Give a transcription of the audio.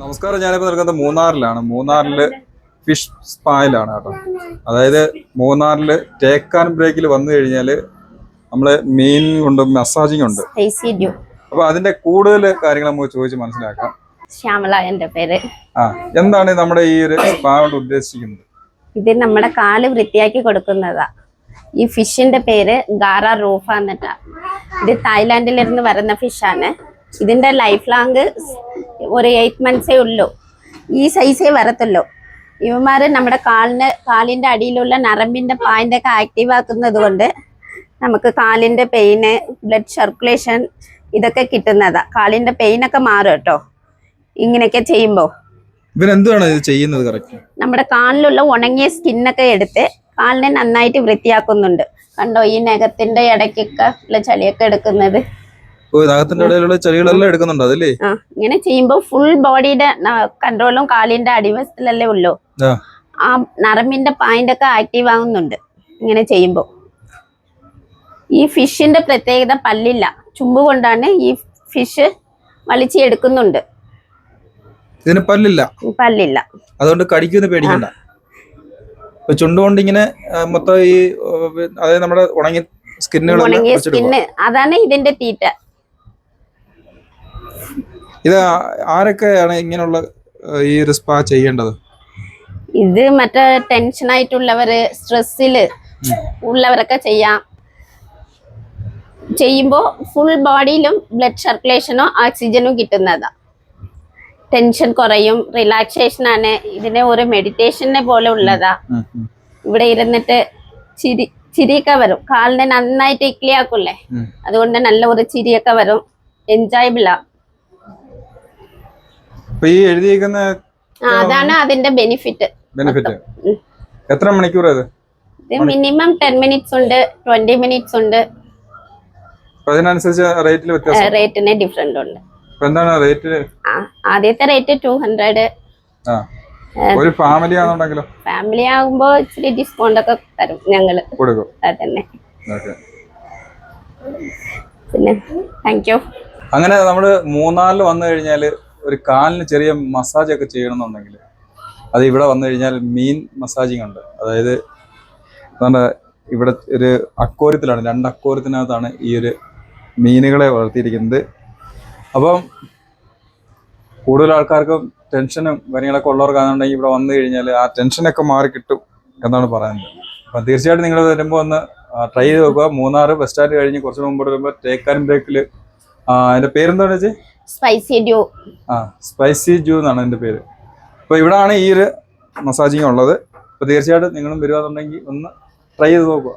നമസ്കാരം ഞാനിപ്പോ നിൽക്കുന്നത് മൂന്നാറിലാണ്. മൂന്നാറിൽ ഫിഷ് സ്പായിലാണ് കേട്ടോ. അതായത് മൂന്നാറിൽ ടേക്ക് ആൻഡ് ബ്രേക്കിൽ വന്നു കഴിഞ്ഞാൽ നമ്മൾ മീൻ ഉണ്ട് മസാജിങ് ഉണ്ട്. അപ്പൊ അതിന്റെ കൂടുതൽ കാര്യങ്ങൾ നമുക്ക് ചോദിച്ച് മനസ്സിലാക്കാം. ശ്യാമള എന്റെ പേര്. ആ എന്താണ് നമ്മുടെ ഈ ഒരു സ്പാ കൊണ്ട് ഉദ്ദേശിക്കുന്നത്? ഇത് നമ്മുടെ കാൽ വൃത്തിയാക്കി കൊടുക്കുന്നതാ. ഈ ഫിഷിന്റെ പേര് ഗാറ റൂഫ എന്നിട്ടാ. ഇത് തായ്ലാന്റിലിരുന്ന് വരുന്ന ഫിഷാണ്. ഇതിന്റെ ലൈഫ് ലാങ് ഒരു എയ്റ്റ് മന്ത്സേ ഉള്ളൂ. ഈ സൈസേ വരത്തുള്ളൂ. ഇവന്മാർ നമ്മുടെ കാലിന് കാലിന്റെ അടിയിലുള്ള നരമ്പിന്റെ പായിന്റെയൊക്കെ ആക്റ്റീവ് ആക്കുന്നത് കൊണ്ട് നമുക്ക് കാലിന്റെ പെയിന് ബ്ലഡ് സർക്കുലേഷൻ ഇതൊക്കെ കിട്ടുന്നതാ. കാലിന്റെ പെയിനൊക്കെ മാറും കേട്ടോ. ഇങ്ങനെയൊക്കെ ചെയ്യുമ്പോൾ ഇത് ചെയ്യുന്നത് കറക്റ്റ് നമ്മുടെ കാലിലുള്ള ഉണങ്ങിയ സ്കിന്നൊക്കെ എടുത്ത് കാലിനെ നന്നായിട്ട് വൃത്തിയാക്കുന്നുണ്ട്. കണ്ടോ ഈ നഖത്തിന്റെ ഇടയ്ക്കൊക്കെ ഉള്ള ചളിയൊക്കെ എടുക്കുന്നത്? നഖത്തിന്റെ ഇടയിലുള്ള ചെളികളെല്ലാം എടുക്കുന്നുണ്ട് അതല്ലേ ഇങ്ങനെ ചെയ്യുമ്പോ ഫുൾ ബോഡിയുടെ കൺട്രോളും കാലിന്റെ അടിവശത്തിലല്ലേ ഉള്ളൂ. ആ. നരമ്പിന്റെ പായിന്റ് ഒക്കെ ആക്റ്റീവ് ആകുന്നുണ്ട് ഇങ്ങനെ ചെയ്യുമ്പോ. ഈ ഫിഷിന്റെ പ്രത്യേകത പല്ലില്ല. ചുമ്പ് കൊണ്ടാണ് ഈ ഫിഷ് വലിച്ചെടുക്കുന്നുണ്ട് ഇതിന് പല്ലില്ല? പല്ലില്ല. അതുകൊണ്ട് കടിക്കുന്ന പേടിക്കണ്ട. ചുണ്ട് കൊണ്ട് ഇങ്ങനെ മൊത്തം ഈ അതായത് നമ്മുടെ ഉണങ്ങി സ്കിന്നുകൾ അതാണ് ഇതിന്റെ തീറ്റ. ഇത് ആരൊക്കെയാണ് ഇങ്ങനെയുള്ള ഈ ഒരു സ്പാ ചെയ്യേണ്ടത്? ഇത് മറ്റേ ടെൻഷൻ ആയിട്ടുള്ളവര് സ്ട്രെസ്സിൽ ഉള്ളവരൊക്കെ ചെയ്യാം. ചെയ്യുമ്പോൾ ഫുൾ ബോഡിയിലും ബ്ലഡ് സർക്കുലേഷനോ ഓക്സിജനും കിട്ടുന്നതാ. ടെൻഷൻ കുറയും റിലാക്സേഷൻ ആണ്. ഇതിനെ ഒരു മെഡിറ്റേഷനെ പോലെ ഉള്ളതാ. ഇവിടെ ഇരുന്നിട്ട് ചിരി ചിരിയൊക്കെ വരും. കാലിനെ നന്നായിട്ട് ഇക്ലിയാക്കൂലേ ആക്കൂലേ അതുകൊണ്ട് നല്ല ഒരു ചിരിയൊക്കെ വരും. എൻജോയബിളാ ഈ എഴുതിയിരിക്കുന്ന അതാണ് അതിന്റെ ബെനിഫിറ്റ് ബെനിഫിറ്റ് എത്ര മണിക്കൂർ ഇത് മിനിമം ടെൻ മിനിറ്റ്സ് ഉണ്ട് ട്വന്റി മിനിറ്റ്സ് ഉണ്ട്. അതിനനുസരിച്ച് റേറ്റിൽ വ്യത്യാസം? റേറ്റിന് ഡിഫറന്റ് ഉണ്ട്. എന്താണ് റേറ്റ് ആദ്യത്തെ റേറ്റ് ടു ഹൺഡ്രഡ് ഒരു ഫാമിലി ആണെന്നുണ്ടെങ്കിലോ? ഫാമിലി ആകുമ്പോ ഇച്ചിരി ഡിസ്കൗണ്ട് ഒക്കെ തരും ഞങ്ങൾ. കൊടുക്കും. അതന്നെ. പിന്നെ താങ്ക് യു അങ്ങനെ നമ്മൾ മൂന്നാറിൽ വന്നു കഴിഞ്ഞാൽ ഒരു കാലിന് ചെറിയ മസാജ് ഒക്കെ ചെയ്യണമെന്നുണ്ടെങ്കിൽ അത് ഇവിടെ വന്നു കഴിഞ്ഞാൽ മീൻ മസാജിങ് ഉണ്ട്. അതായത് നമ്മുടെ ഇവിടെ ഒരു അക്കോരത്തിലാണ് രണ്ട് അക്കോരത്തിനകത്താണ് ഈ ഒരു മീനുകളെ വളർത്തിയിരിക്കുന്നത്. അപ്പം കൂടുതൽ ആൾക്കാർക്കും ടെൻഷനും കാര്യങ്ങളൊക്കെ ഉള്ളവർക്കാണെന്നുണ്ടെങ്കിൽ ഇവിടെ വന്നു കഴിഞ്ഞാൽ ആ ടെൻഷനൊക്കെ മാറി കിട്ടും എന്നാണ് പറയുന്നത്. അപ്പം തീർച്ചയായിട്ടും നിങ്ങൾ വരുമ്പോൾ ഒന്ന് ട്രൈ ചെയ്ത് നോക്കുക. മൂന്നാറ് ബസ് സ്റ്റാൻഡ് കഴിഞ്ഞ് കുറച്ച് മുമ്പോട്ട് വരുമ്പോൾ ടേക്ക് ആൻഡ് ബ്രേക്കിൽ അതിന്റെ പേരെന്താണ് ചേച്ചി? സ്പൈസി ഡ്യൂ ആ സ്പൈസി ജൂ എന്നാണ് എന്റെ പേര്. അപ്പോൾ ഇവിടാണ് ഈ ഒരു മസാജിങ് ഉള്ളത്. അപ്പോൾ തീർച്ചയായിട്ടും നിങ്ങളും വരുവാന്നുണ്ടെങ്കിൽ ഒന്ന് ട്രൈ ചെയ്ത് നോക്കുക.